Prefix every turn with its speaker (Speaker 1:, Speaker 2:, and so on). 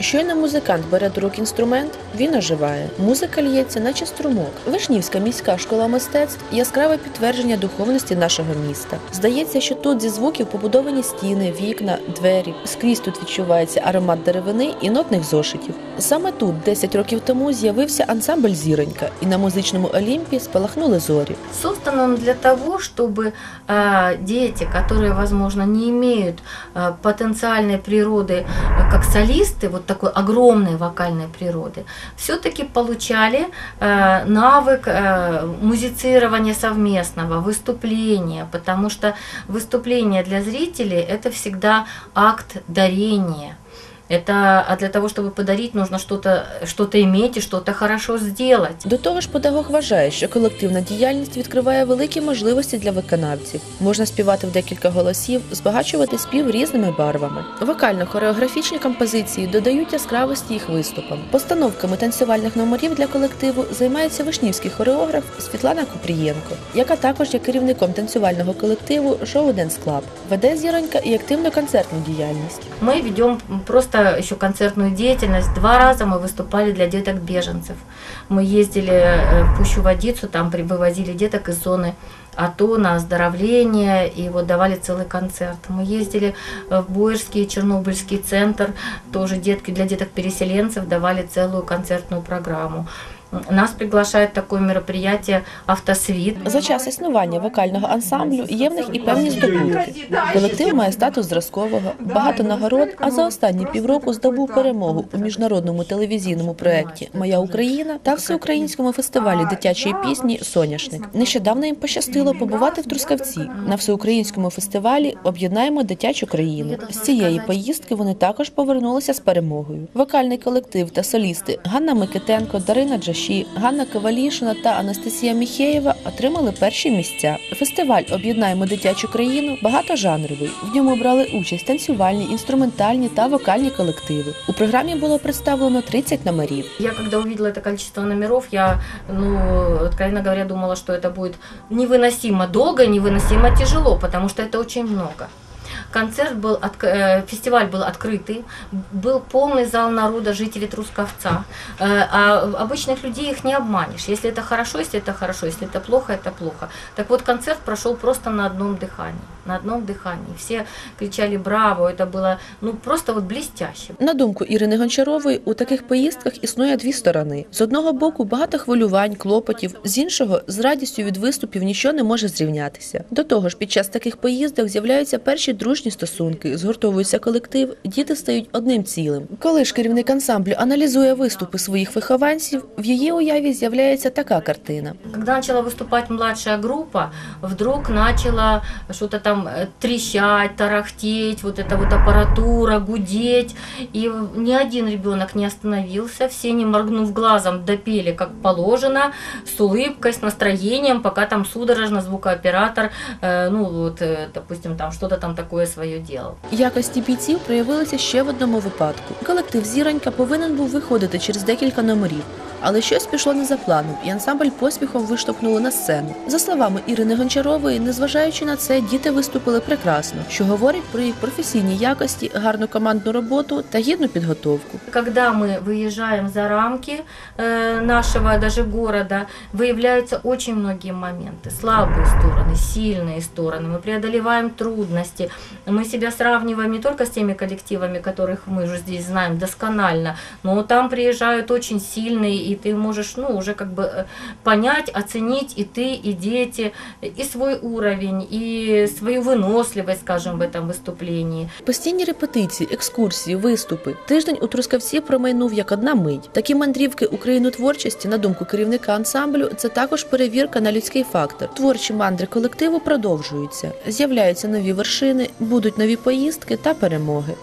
Speaker 1: Щойно музикант бере до рук інструмент, він оживає. Музика лється, наче струмок. Вишнівська міська школа мистецтв яскраве підтвердження духовності нашого міста. Здається, що тут зі звуків побудовані стіни, вікна, двері. Скрізь тут відчувається аромат деревини і нотних зошитів. Саме тут, 10 років тому, з'явився ансамбль Зіронька, і на музичному олімпі спалахнули зорі.
Speaker 2: Создан он для того, чтобы э, дети, которые, возможно, не имеют э, потенциальной природы э, как солисты, вот такой огромной вокальной природы, все-таки получали э, навык э, музицирования совместного, выступления, потому что выступление для зрителей это всегда акт дарения. Это, а для того, чтобы подарить, нужно что-то что иметь и что-то хорошо сделать.
Speaker 1: До того ж, педагог вважає, що колективна діяльність відкриває великі можливості для виконавців. Можна співати в декілька голосів, збагачувати спів різними барвами. Вокально-хореографічні композиції додають яскравості їх виступам. Постановками танцювальних номерів для колективу займається вишнівський хореограф Світлана Купрієнко, яка також є керівником танцювального колективу Шоу Денс Клаб. Веде зіронька і активну концертну діяльність.
Speaker 2: Мы ведем просто еще концертную деятельность. Два раза мы выступали для деток беженцев. Мы ездили э, в Пущу Водицу, там при- вывозили деток из зоны АТО на оздоровление и вот давали целый концерт. Мы ездили э, в Боярский Чернобыльский центр, тоже детки для деток-переселенцев давали целую концертную программу. Нас приглашает такое мероприятие «Автосвит».
Speaker 1: За час існування вокального ансамблю є в них і певні здобутки. Колектив має статус зразкового, багато нагород, а за останні півроку здобув перемогу у міжнародному телевізійному проєкті Моя Україна та всеукраїнському фестивалі дитячої пісні Соняшник. Нещодавно їм пощастило побувати в Трускавці на всеукраїнському фестивалі Об'єднаємо дитячу країну. З цієї поїздки вони також повернулися з перемогою. Вокальний колектив та солісти Ганна Микитенко, Дарина Джаші, Ганна Кавалішина та Анастасія Міхеєва отримали перші місця. Фестиваль Об'єднаємо дитячу країну багатожанровий. В ньому брали участь танцювальні, інструментальні та вокальні колективи. У програмі було представлено 30 номерів.
Speaker 2: Я когда увидела это количество номеров, я, ну, откровенно говоря, думала, что это будет невыносимо долго, невыносимо тяжело, потому что это очень много. Концерт был, отк- э, фестиваль был открытый, был полный зал народа, жителей Трусковца. Э, А обычных людей их не обманешь. Если это хорошо, если это хорошо, если это плохо, это плохо. Так вот, концерт прошел просто на одном дыхании. На одном дыхании. Все кричали «Браво!» Это было, ну, просто вот блестяще.
Speaker 1: На думку Ірини Гончарової, у таких поїздках існує дві сторони: з одного боку багато хвилювань, клопотів, з іншого з радістю від виступів нічого не може зрівнятися. До того ж, під час таких поїздок з'являються перші дружні стосунки, згуртовується колектив, діти стають одним цілим. Коли ж керівник ансамблю аналізує виступи своїх вихованців, в її уяві з'являється така картина.
Speaker 2: Когда начала выступать младшая группа, вдруг начала что-то там э, трещать, тарахтеть, вот эта вот аппаратура, гудеть. И ни один ребенок не остановился, все не моргнув глазом допели как положено, с улыбкой, с настроением, пока там судорожно звукооператор, э, ну вот, э, допустим, там что-то там такое свое діло.
Speaker 1: Якості бійців проявилися ще в одному випадку. Колектив Зіронька повинен був виходити через декілька номерів, але щось пішло не за планом, і ансамбль поспіхом виштовхнули на сцену. За словами Ірини Гончарової, незважаючи на це, діти виступили прекрасно, що говорить про їх професійні якості, гарну командну роботу та гідну підготовку.
Speaker 2: Когда мы выезжаем за рамки э, нашего даже города, выявляются очень многие моменты. Слабые стороны, сильные стороны. Мы преодолеваем трудности. Мы себя сравниваем не только с теми коллективами, которых мы уже здесь знаем досконально, но там приезжают очень сильные, и ты можешь ну, уже как бы э, понять, оценить и ты, и дети, и свой уровень, и свою выносливость, скажем, в этом выступлении.
Speaker 1: Постійні репетиції, екскурсії, виступи. Тиждень у Трускавці промайнув як одна мить. Такі мандрівки Україну творчості, на думку керівника ансамблю, це також перевірка на людський фактор. Творчі мандри колективу продовжуються. З'являються нові вершини, будуть нові поїздки та перемоги.